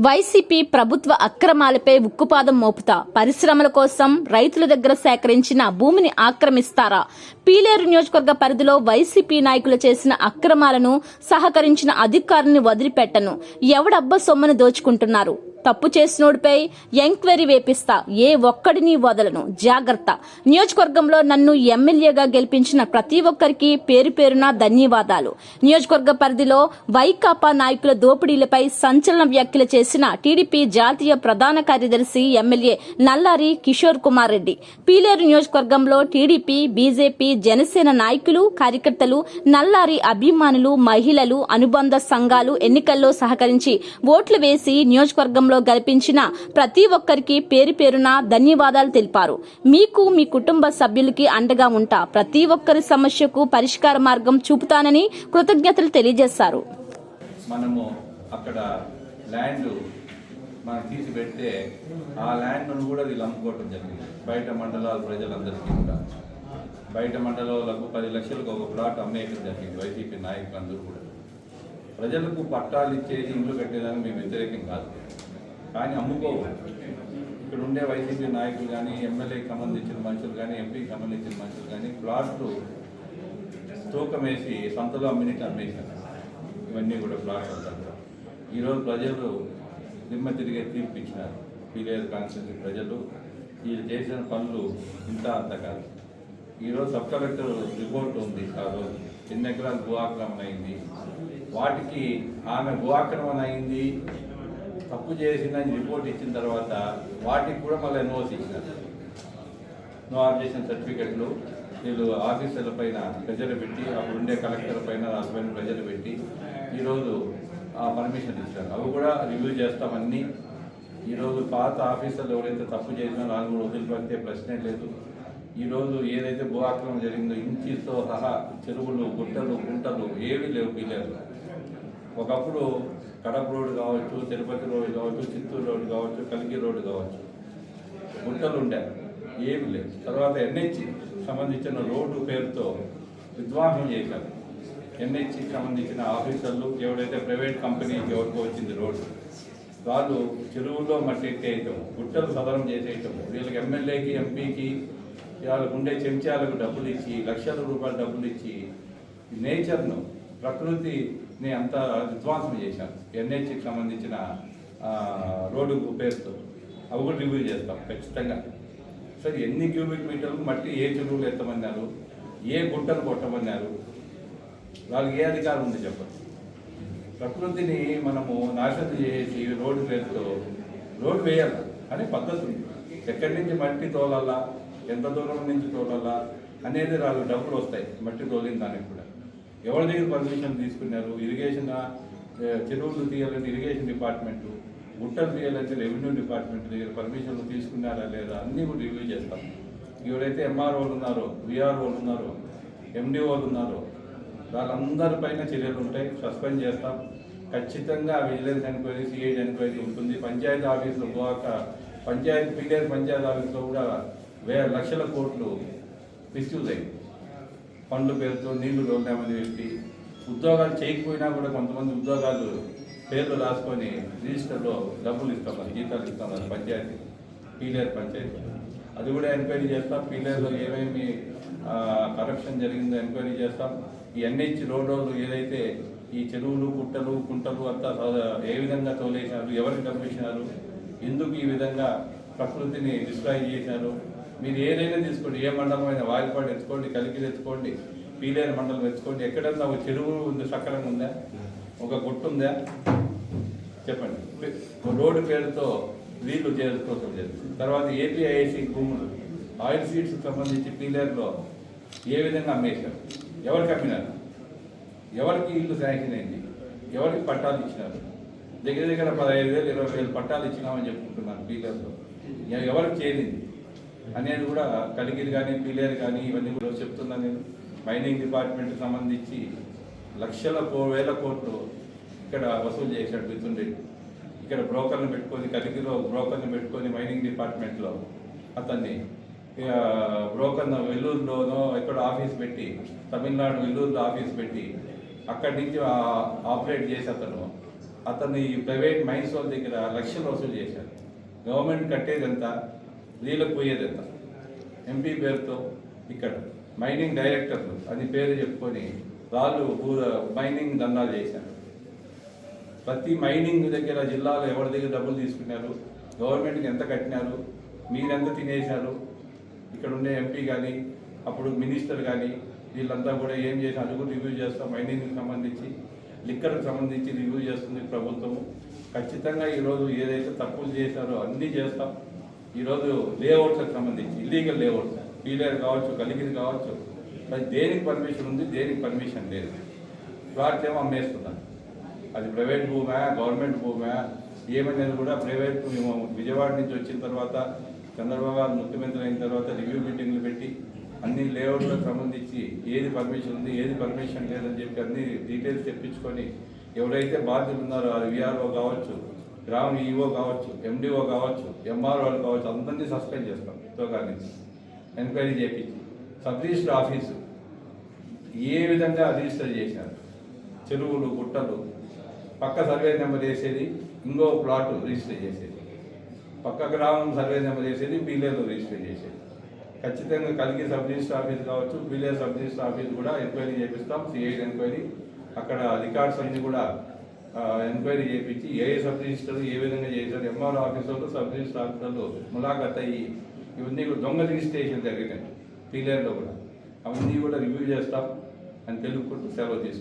YCP ప్రభుత్వ అక్రమాలపై ఉక్కుపాదం మోపుతా. పరిశ్రమల కోసం రైతుల దగ్గర సేకరించిన భూమిని ఆక్రమిస్తారా? పీలేరు నియోజకవర్గ పరిధిలో వైసీపీ నాయకులు చేసిన అక్రమాలను సహకరించిన అధికారుల్ని వదిలిపెట్టను. ఎవడబ్బ సొమ్మును దోచుకుంటున్నారు? తప్పు చేసినోడిపై ఎంక్వైరీ వేపిస్తా. ఏ ఒక్కడిని వదలను. జాగ్రత్త. నియోజకవర్గంలో నన్ను ఎమ్మెల్యేగా గెలిపించిన ప్రతి ఒక్కరికి పేరు పేరున ధన్యవాదాలు. నియోజకవర్గ పరిధిలో వైకాపా నాయకుల దోపిడీలపై సంచలన వ్యాఖ్యలు చేసిన టీడీపీ జాతీయ ప్రధాన కార్యదర్శి ఎమ్మెల్యే నల్లారి కిషోర్ కుమార్ రెడ్డి. పీలేరు నియోజకవర్గంలో టీడీపీ బీజేపీ జనసేన నాయకులు కార్యకర్తలు నల్లారి అభిమానులు మహిళలు అనుబంధ సంఘాలు ఎన్నికల్లో సహకరించి ఓట్లు వేసి నియోజకవర్గంలో గెలిపించిన ప్రతి ఒక్కరికి పేరు పేరున ధన్యవాదాలు తెలిపారు. మీకు మీ కుటుంబ సభ్యులకి అండగా ఉంటా ప్రతి ఒక్కరి సమస్యకు పరిష్కార మార్గం చూపుతానని కృతజ్ఞతలు తెలియజేశారు. మనము అక్కడ ల్యాండ్ మనం తీసి పెడితే ఆ ల్యాండ్ను కూడా వీళ్ళు అమ్ముకోవటం జరిగింది. బయట మండలాల ప్రజలందరికీ కూడా. బయట మండలాలకు పది లక్షలకు ఒక ప్లాట్ అమ్మేయటం జరిగింది వైసీపీ నాయకులందరూ కూడా. ప్రజలకు పట్టాలు ఇచ్చేసి ఇండ్లు కట్టేదానికి మేము వ్యతిరేకం కాదు. కానీ అమ్ముకోవు. ఇక్కడ ఉండే వైసీపీ నాయకులు కానీ ఎమ్మెల్యేకి సంబంధించిన మనుషులు కానీ ఎంపీకి సంబంధించిన మనుషులు కానీ ప్లాట్లు తూకం వేసి సంతలో అమ్మినట్టు అమ్మేశారు. ఇవన్నీ కూడా ప్లాట్లు అంతా. ఈరోజు ప్రజలు దిమ్మ తిరిగే తీర్పు ఇచ్చినారు. పీలేరు కాన్స్టిట్యూన్సీ ప్రజలు. వీళ్ళు చేసిన పనులు ఇంత అంత కాదు. ఈరోజు సబ్ కలెక్టర్ రిపోర్ట్ ఉంది కాదు ఎన్ని ఎకరాలు భూ ఆక్రమణ అయింది? వాటికి ఆమె భూ ఆక్రమణ అయింది. తప్పు చేసిందని రిపోర్ట్ ఇచ్చిన తర్వాత వాటికి కూడా మళ్ళీ ఎన్ఓసి ఇచ్చినారు. నో ఆబ్జెక్షన్ సర్టిఫికెట్లు వీళ్ళు ఆఫీసర్ల పైన ప్రెజర్ పెట్టి అప్పుడు ఉండే కలెక్టర్ పైన పైన ప్రెజర్ పెట్టి ఈరోజు ఆ పర్మిషన్ ఇచ్చారు. అవి కూడా రివ్యూ చేస్తామన్నీ ఈరోజు పాత ఆఫీసర్లు ఎవరైతే తప్పు చేసినా నాలుగు కూడా వదిలిపెడితే ప్రశ్నే లేదు. ఈరోజు ఏదైతే భూ ఆక్రమణ జరిగిందో ఇంచితో సహా చెరువులు గుట్టలు గుంటలు ఏవి లేవు పీలేరు ఒకప్పుడు కడప రోడ్డు కావచ్చు తిరుపతి రోడ్డు కావచ్చు చిత్తూరు రోడ్డు కావచ్చు కలిగి రోడ్డు కావచ్చు. గుంటలు ఉండే ఏమి లేవు తర్వాత ఎన్హెచ్కి సంబంధించిన రోడ్డు పేరుతో విధ్వంసం చేశారు ఎన్హెచ్కి సంబంధించిన ఆఫీసర్లు ఎవరైతే ప్రైవేట్ కంపెనీకి ఎవరికో వచ్చింది రోడ్డు వాళ్ళు చెరువుల్లో మట్టి ఎత్తేయటం గుట్టలు సదరం చేసేయటం వీళ్ళకి ఎమ్మెల్యేకి ఎంపీకి వాళ్ళకు ఉండే చెంచాలకు డబ్బులు ఇచ్చి లక్షల రూపాయల డబ్బులు ఇచ్చి నేచర్ను ప్రకృతి నేను అంత విధ్వంసం చేశాను. ఎన్హెచ్కి సంబంధించిన రోడ్డు పేరుతో. అవి కూడా రివ్యూ చేస్తాం ఖచ్చితంగా. సరే ఎన్ని క్యూబిక్ మీటర్లు మట్టి ఏ చెరువులు ఎత్తమన్నారు? ఏ గుట్టలు కొట్టమన్నారు? వాళ్ళకి ఏ అధికారం ఉంది చెప్పండి. ప్రకృతిని మనము నాశనం చేసి రోడ్డు పేరుతో రోడ్డు వేయాలి అనే పద్ధతి ఉంది. ఎక్కడి నుంచి మట్టి తోలాలా? ఎంత దూరం నుంచి తోలాలా? అనేది వాళ్ళు డబ్బులు వస్తాయి మట్టి తోలిన దానికి కూడా. ఎవరి దగ్గర పర్మిషన్ తీసుకున్నారు? ఇరిగేషన్ చెరువులు తీయాలంటే ఇరిగేషన్ డిపార్ట్మెంటు గుట్టలు తీయాలంటే రెవెన్యూ డిపార్ట్మెంట్ దగ్గర పర్మిషన్లు తీసుకున్నారా లేదా? అన్నీ కూడా రివ్యూ చేస్తాం ఎవరైతే ఎంఆర్ఓలు ఉన్నారో విఆర్ఓలు ఉన్నారో ఎండిఓలు ఉన్నారో వాళ్ళందరిపైన చర్యలు ఉంటాయి. సస్పెండ్ చేస్తాం. ఖచ్చితంగా విజిలెన్స్ ఎంక్వైరీ సిఐడి ఎంక్వైరీ ఉంటుంది. పంచాయతీ ఆఫీసులో పోక పంచాయతీ పీడిఎస్ పంచాయతీ ఆఫీస్లో కూడా వేల లక్షల కోట్లు మిస్యూజ్ అయ్యింది పండ్ల పేరుతో నీళ్ళు రోడ్డామని చెప్పి ఉద్యోగాలు చేయకపోయినా కూడా కొంతమంది ఉద్యోగాలు పేర్లు రాసుకొని రిజిస్టర్లో డబ్బులు ఇస్తామని జీతాలు ఇస్తామని పంచాయతీ పీలేర్ పంచాయతీ. అది కూడా ఎంక్వైరీ చేస్తాం పీలేర్లో ఏమేమి కరప్షన్ జరిగిందో ఎంక్వైరీ చేస్తాం. ఈ ఎన్హెచ్ రోడ్లు ఏదైతే ఈ చెరువులు కుట్టలు కుంటలు అంతా ఏ విధంగా తోలేశారు ఎవరికి డబ్బించినారు ఎందుకు ఈ విధంగా ప్రకృతిని డిస్ట్రాయ్ చేశారు మీరు ఏదైనా తీసుకోండి ఏ మండలం అయినా వాయిపాడు ఎత్తుకోండి కలికిలు ఎత్తుకోండి పీలేరు మండలం ఎత్తుకోండి. ఎక్కడన్నా ఒక చెరువు ఉంది సక్రంగా ఉందా? ఒక గుట్టు ఉందా? చెప్పండి. రోడ్డు పేరుతో వీళ్ళు చేసుకోవడం జరుగుతుంది తర్వాత ఏపీఐసి భూములు ఆయిల్ సీడ్స్ సంబంధించి పీలేరులో ఏ విధంగా అమ్మేశారు? ఎవరికి అమ్మినారు? ఎవరికి ఇల్లు శాంక్షన్ అయింది? ఎవరికి పట్టాలు ఇచ్చినారు? దగ్గర దగ్గర పదహైదు వేలు ఇరవై వేలు పట్టాలు ఇచ్చినామని చెప్పుకుంటున్నాను పీలేరులో. ఎవరికి చేరింది? అనేది కూడా కలిగిరి కానీ పీలేరు కానీ ఇవన్నీ కూడా చెప్తున్నాను నేను. మైనింగ్ డిపార్ట్మెంట్కి సంబంధించి లక్షల కో వేల కోట్లు ఇక్కడ వసూలు చేశాడు మిథున్ రెడ్డి. ఇక్కడ బ్రోకర్ని పెట్టుకొని కలిగిరిలో బ్రోకర్ని పెట్టుకొని మైనింగ్ డిపార్ట్మెంట్లో అతన్ని ఇక బ్రోకర్ను వెల్లూరులోనో ఇక్కడ ఆఫీస్ పెట్టి తమిళనాడు వెల్లూరులో ఆఫీస్ పెట్టి అక్కడి నుంచి ఆపరేట్ చేసి అతను అతను ఈ ప్రైవేట్ మైన్స్ వాళ్ళ దగ్గర లక్షలు వసూలు చేశారు గవర్నమెంట్ కట్టేది నీళ్ళకు పోయేది ఎంత ఎంపీ పేరుతో ఇక్కడ మైనింగ్ డైరెక్టర్లు అని పేరు చెప్పుకొని రాళ్ళు ఊర- మైనింగ్ దండాలు చేశారు. ప్రతి మైనింగ్ దగ్గర జిల్లాలో ఎవరి దగ్గర డబ్బులు తీసుకున్నారు గవర్నమెంట్కి ఎంత కట్టినారు మీరెంత తినేశారు ఇక్కడ ఉండే ఎంపీ కానీ అప్పుడు మినిస్టర్ కానీ వీళ్ళంతా కూడా ఏం చేసి అది కూడా రివ్యూ చేస్తాం మైనింగ్కి సంబంధించి లిక్కర్కి సంబంధించి రివ్యూ చేస్తుంది ప్రభుత్వము. ఖచ్చితంగా ఈరోజు ఏదైతే తప్పులు చేశారో అన్నీ చేస్తాం. ఈరోజు లేఅవుట్లకు సంబంధించి ఇల్లీగల్ లేఅవుట్స్ పీలేరు కావచ్చు కలిగిరి కావచ్చు అది దేనికి పర్మిషన్ ఉంది దేనికి పర్మిషన్ లేదు. ప్లాట్స్ ఏమో అమ్మేస్తున్నారు అది ప్రైవేట్ భూమా గవర్నమెంట్ భూమా ఏమనేది కూడా ప్రైవేట్ మేము విజయవాడ నుంచి వచ్చిన తర్వాత చంద్రబాబు గారు ముఖ్యమంత్రి అయిన తర్వాత రివ్యూ మీటింగ్లు పెట్టి అన్ని లేఅవుట్లకు సంబంధించి ఏది పర్మిషన్ ఉంది ఏది పర్మిషన్ లేదని చెప్పి అన్ని డీటెయిల్స్ తెప్పించుకొని ఎవరైతే బాధ్యత ఉన్నారో అది విఆర్ఓ కావచ్చు గ్రామ ఈఓ కావచ్చు ఎండిఓ కావచ్చు ఎంఆర్ఓలు కావచ్చు అందరినీ సస్పెండ్ చేస్తాం ఉద్యోగాల నుంచి ఎంక్వైరీ చేపించి. సబ్ రిజిస్టర్ ఆఫీసు ఏ విధంగా రిజిస్టర్ చేశారు చెరువులు గుట్టలు. పక్క సర్వే నెంబర్ వేసేది ఇంకో ప్లాట్ రిజిస్టర్ చేసేది. పక్క గ్రామం సర్వే నెంబర్ వేసేది పీలేరు రిజిస్టర్ చేసేది. ఖచ్చితంగా కలిగి సబ్ రిజిస్టర్ ఆఫీస్ కావచ్చు పీలేరు సబ్ రిజిస్టర్ ఆఫీస్ కూడా ఎంక్వైరీ చేపిస్తాం సిఐడి ఎంక్వైరీ. అక్కడ రికార్డ్స్ అన్నీ కూడా ఎంక్వైరీ చేయించి ఏ ఏ సబ్ రిజిస్టర్లు ఏ విధంగా చేశారు ఎంఆర్ ఆఫీసర్లు సబ్ రిజిస్టర్ ఆఫీసర్లు ములాఖత్ అయ్యి ఇవన్నీ కూడా దొంగ రిజిస్ట్రేషన్ జరిగినాయి పీలేరులో కూడా. అవన్నీ కూడా రివ్యూ చేస్తాం అని తెలుపుకుంటూ సెలవు తీసుకుంటాం.